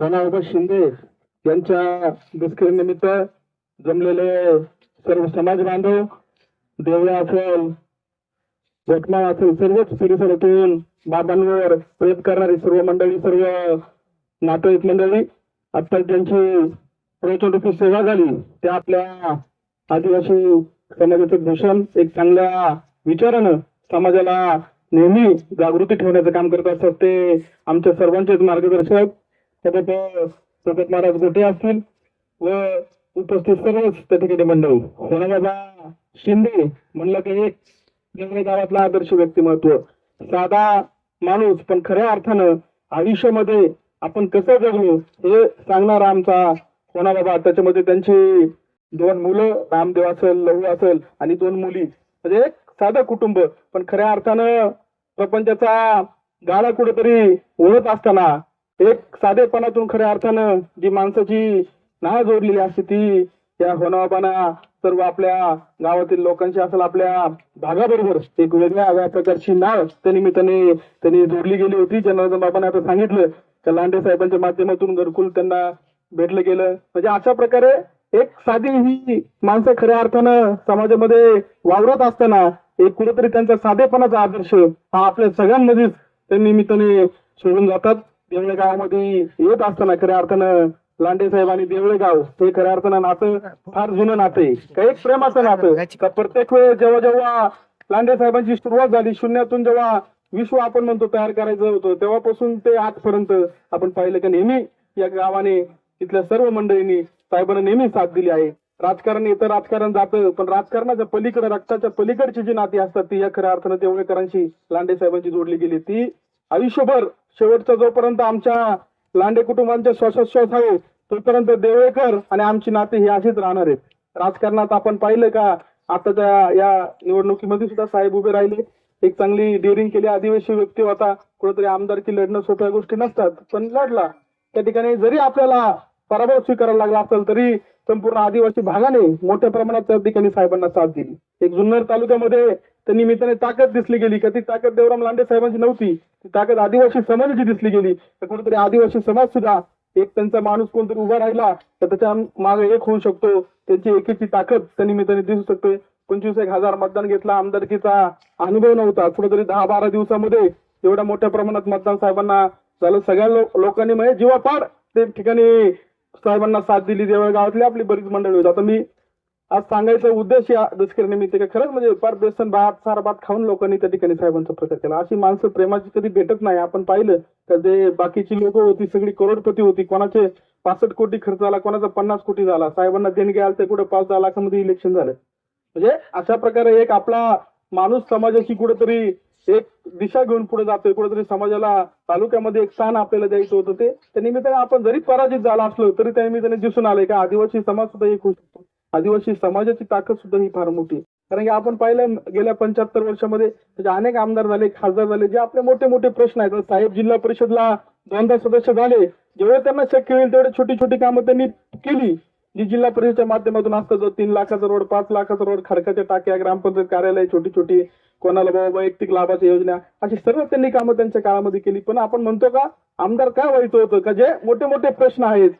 राणाबाबा शिंदे यांच्या निमित्त जमलेले सर्व समाज बांधव देवळा असेल घटना असेल सर्वच परिसरातून बाबांवर प्रेम करणारी सर्व मंडळी सर्व नातेवाईक मंडळी आता ज्यांची प्रचंड सेवा झाली त्या आपल्या आदिवासी समाजाचं भूषण एक चांगल्या विचारानं समाजाला नेहमी जागृती ठेवण्याचं काम करत असतात. ते आमच्या सर्वांचेच मार्गदर्शक त्याच्यात प्रगत महाराज गोटे असतील व उपस्थित सर्वच त्या ठिकाणी मंडळी. बाबा शिंदे म्हणलं की एक वेगळ्या गावातला आदर्श व्यक्तिमत्व. साधा माणूस पण खऱ्या अर्थानं आयुष्यामध्ये आपण कसं जगलो हे सांगणारा आमचा बाबा. त्याच्यामध्ये त्यांची दोन मुलं रामदेव असेल लहू असेल आणि दोन मुली. म्हणजे एक साधं कुटुंब. पण खऱ्या अर्थानं प्रपंचाचा गाडा कुठेतरी ओढत असताना एक साधेपणातून खऱ्या अर्थानं जी माणसाची नाळ जोडलेली असते ती या होनाबाना सर्व आपल्या गावातील लोकांची असेल आपल्या भागाबरोबर एक वेगळ्या प्रकारची नाळ त्या निमित्ताने त्यांनी जोडली गेली होती. जनार्दन बाबांना आता सांगितलं त्या लांडे साहेबांच्या माध्यमातून घरकुल त्यांना भेटलं गेलं. म्हणजे अशा प्रकारे एक साधी ही माणसं खऱ्या अर्थानं समाजामध्ये वावरत असताना एक कुठेतरी त्यांचा साधेपणाचा आदर्श हा आपल्या सगळ्यांमध्येच त्या निमित्ताने सोडून जातात. देवळे गावामध्ये येत असताना खऱ्या अर्थानं लांडे साहेब आणि देवळे गाव हे खऱ्या अर्थानं नातं फार जुनं नातं आहे. एक प्रेमाचं नातं प्रत्येक वेळेस जेव्हा जेव्हा लांडे साहेबांची सुरुवात झाली शून्यातून जेव्हा विश्व आपण म्हणतो तयार करायचं होतं तेव्हापासून ते आजपर्यंत आपण पाहिलं की नेहमी या गावाने तिथल्या सर्व मंडळींनी साहेबांना नेहमी साथ दिली आहे. राजकारण येतं राजकारण जातं पण राजकारणाच्या पलीकडे रक्ताच्या पलीकडची जी नाती असतात ती या खऱ्या अर्थानं देवळेकरांशी लांडे साहेबांची जोडली गेली. ती आयुष्यभर शेवटचा जोपर्यंत आमच्या लांडे कुटुंबांचे श्वासोच्छ्वास आहे तोपर्यंत देवळेकर आणि आमची नाती ही अशीच राहणार आहेत. राजकारणात आपण पाहिलं का आताच्या या निवडणुकीमध्ये सुद्धा साहेब उभे राहिले. एक चांगली डेअरिंग केली आदिवासी व्यक्ती होता. कुठेतरी आमदारकी लढणं सोप्या गोष्टी नसतात. पण लढला. त्या ठिकाणी जरी आपल्याला पराभव स्वीकारायला लागला असेल तरी संपूर्ण आदिवासी भागाने मोठ्या प्रमाणात त्या ठिकाणी साहेबांना साथ दिली. एक जुन्नर तालुक्यामध्ये त्या निमित्ताने ताकद दिसली गेली का? ती ताकद देवराम लांडे साहेबांची नव्हती. ती ताकद आदिवासी समाजाची दिसली गेली. तर कुठेतरी आदिवासी समाज सुद्धा एक त्यांचा माणूस कोणतरी उभा राहिला तर त्याच्यामागे एक होऊ शकतो. त्यांची एकीची ताकद त्या निमित्ताने दिसू शकते. पंचवीस एक हजार मतदान घेतला. आमदारकीचा अनुभव नव्हता. कुठेतरी दहा बारा दिवसामध्ये एवढ्या मोठ्या प्रमाणात मतदान साहेबांना झालं. सगळ्या लोकांनी म्हणजे जीवापाड ते ठिकाणी साहेबांना साथ दिली. देवळ गावातली आपली बरीच मंडळी होती. आता मी आज सांगायचा उद्देश या दसऱ्यानिमित्त का? खरंच म्हणजे फार बेसन भात सारा भात खाऊन लोकांनी त्या ठिकाणी साहेबांचा प्रचार केला. अशी माणसं प्रेमाची कधी भेटत नाही. आपण पाहिलं तर जे बाकीची लोक होती सगळी करोडपती होती. कोणाचे पासष्ट कोटी खर्च झाला कोणाचा पन्नास कोटी झाला. साहेबांना देणगी आलं ते कुठे पाच दहा लाखामध्ये इलेक्शन झालं. म्हणजे अशा प्रकारे एक आपला माणूस समाजाची कुठेतरी एक दिशा घेऊन पुढे जातोय. कुठेतरी समाजाला तालुक्यामध्ये एक स्थान आपल्याला द्यायचं होतं. ते त्या निमित्ताने आपण जरी पराजित झाला असलो तरी त्या निमित्ताने दिसून आलंय का? आदिवासी समाज सुद्धा एक होऊ शकतो आदिवासी समाजाची ताकद सुद्धा ही फार मोठी आहे. कारण की आपण पाहिलं गेल्या पंच्याहत्तर वर्षामध्ये त्याचे अनेक आमदार झाले खासदार झाले जे आपले मोठे मोठे प्रश्न आहेत. साहेब जिल्हा परिषदला दोनदा सदस्य झाले. जेवढे त्यांना शक्य होईल तेवढे छोटी छोटी कामं त्यांनी केली. जी जिल्हा परिषदेच्या माध्यमातून असतं जो तीन लाखाचा रोड पाच लाखाचा रोड खडकाच्या टाक्या ग्रामपंचायत कार्यालय छोटी छोटी कोणाला बाबा वैयक्तिक लाभाच्या योजना अशी सर्व त्यांनी कामं त्यांच्या काळामध्ये केली. पण आपण म्हणतो का आमदार का व्हायचं होतं? का जे मोठे मोठे प्रश्न आहेत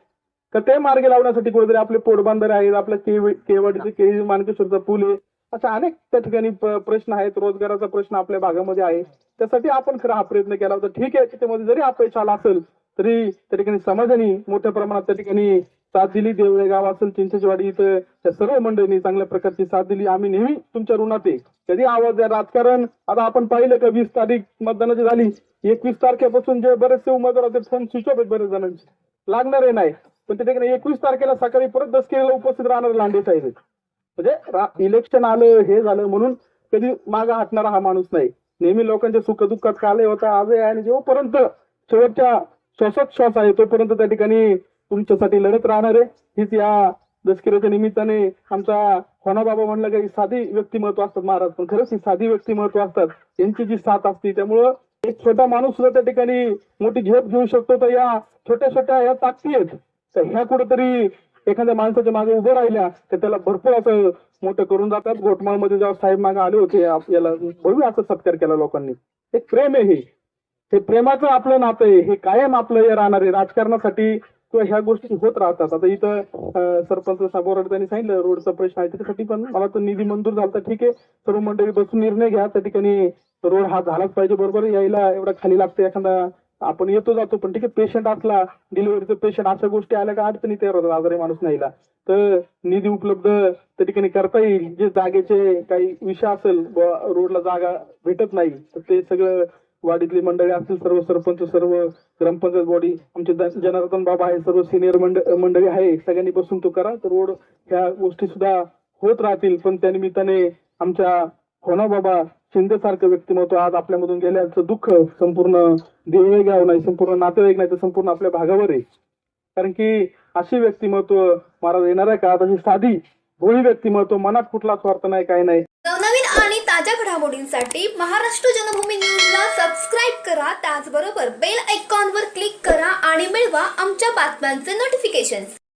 तर ते मार्गी लावण्यासाठी कुठेतरी आपले पोटबांधारे आहेत आपल्या केव- केवाडीचे केळी मानकेश्वरचा पूल आहे. अशा अनेक त्या ठिकाणी प्रश्न आहेत रोजगाराचा प्रश्न आपल्या भागामध्ये आहे. त्यासाठी आपण खरा हा प्रयत्न केला होता. ठीक आहे त्याच्यामध्ये जरी अपयश आला असेल तरी त्या ठिकाणी समाजाने मोठ्या प्रमाणात त्या ठिकाणी साथ दिली. देवळे गाव असेल चिंचेचवाडी इथं त्या सर्व मंडळींनी चांगल्या प्रकारची साथ दिली. आम्ही नेहमी तुमच्या ऋणात आहे. कधी आवाज आहे राजकारण आता आपण पाहिलं का वीस तारीख मतदानाची झाली. एकवीस तारखेपासून जे बरेचसे उमेदवार होते फोन स्विच ऑफ आहेत बरेच जणांचे. लागणारे नाही पण त्या ठिकाणी एकवीस तारखेला सकाळी परत दस केलेला उपस्थित राहणार लांडे साहेब म्हणजे इलेक्शन आलं हे झालं म्हणून कधी मागा हटणारा हा माणूस नाही. नेहमी लोकांच्या सुखदुःखात काले होता आज आहे आणि जेव्हापर्यंत शेवटच्या श्वासात श्वास आहे तोपर्यंत त्या ठिकाणी तुमच्यासाठी लढत राहणार आहे. हीच या दसकिराच्या निमित्ताने आमचा होना बाबा म्हणलं की साधी व्यक्तिमत्व असतात महाराज पण खरंच ही साधी व्यक्तिमत्व असतात. यांची जी साथ असते त्यामुळं एक छोटा माणूस सुद्धा त्या ठिकाणी मोठी झेप घेऊ शकतो. तर या छोट्या छोट्या या ताकदी आहेत. तर ह्या कुठेतरी एखाद्या माणसाच्या मागे उभं राहिल्या तर त्याला भरपूर असं मोठं करून जातात. गोटमाळमध्ये जेव्हा साहेब मागे आले होते याला भव्य असं सत्कार केला लोकांनी. हे प्रेम आहे हे. हे प्रेमाचं आपलं नातं आहे. हे कायम आपलं हे राहणार आहे. राजकारणासाठी किंवा ह्या गोष्टी होत राहतात. आता इथं सरपंच साबोरड त्यांनी सांगितलं रोडचा प्रश्न आहे त्याच्यासाठी पण मला तर निधी मंजूर झाला ठीक आहे. सर्व मंडळी बसून निर्णय घ्या. त्या ठिकाणी रोड हा झालाच पाहिजे. बरोबर यायला एवढा खाली लागतं. एखादा आपण येतो जातो पण ठीक आहे पेशंट असला डिलिव्हरीचं पेशंट अशा गोष्टी आल्या का अडचणी तयार होतात आजारी माणूस नाहीला तर निधी उपलब्ध त्या ठिकाणी करता येईल जे जागेचे काही विषय असेल रोडला जागा भेटत नाही तर ते सगळं वाडीतली मंडळी असतील सर्व सरपंच सर्व ग्रामपंचायत बॉडी आमचे जनार्दन बाबा आहे सर्व सिनियर मंडळी आहे सगळ्यांनी बसून तो करा तर रोड ह्या गोष्टी सुद्धा होत राहतील पण त्या निमित्ताने आमच्या होना बाबा. शिंदे सारखं व्यक्तिमत्व आज आपल्यामधून गेल्याचं दुःख संपूर्ण देवळगाव नाही संपूर्ण नातेवाईक नाही तर संपूर्ण आपल्या भागावर आहे. कारण की अशी व्यक्तिमत्व महाराज येणाऱ्या काळात अशी साधी भोळी व्यक्तिमत्व मनात कुठला स्वार्थ नाही काय नाही. नवनवीन आणि ताज्या घडामोडींसाठी महाराष्ट्र जनभूमी न्यूजला सबस्क्राईब करा. त्याचबरोबर बेल आयकॉनवर क्लिक करा आणि मिळवा आमच्या बातम्यांचे नोटिफिकेशन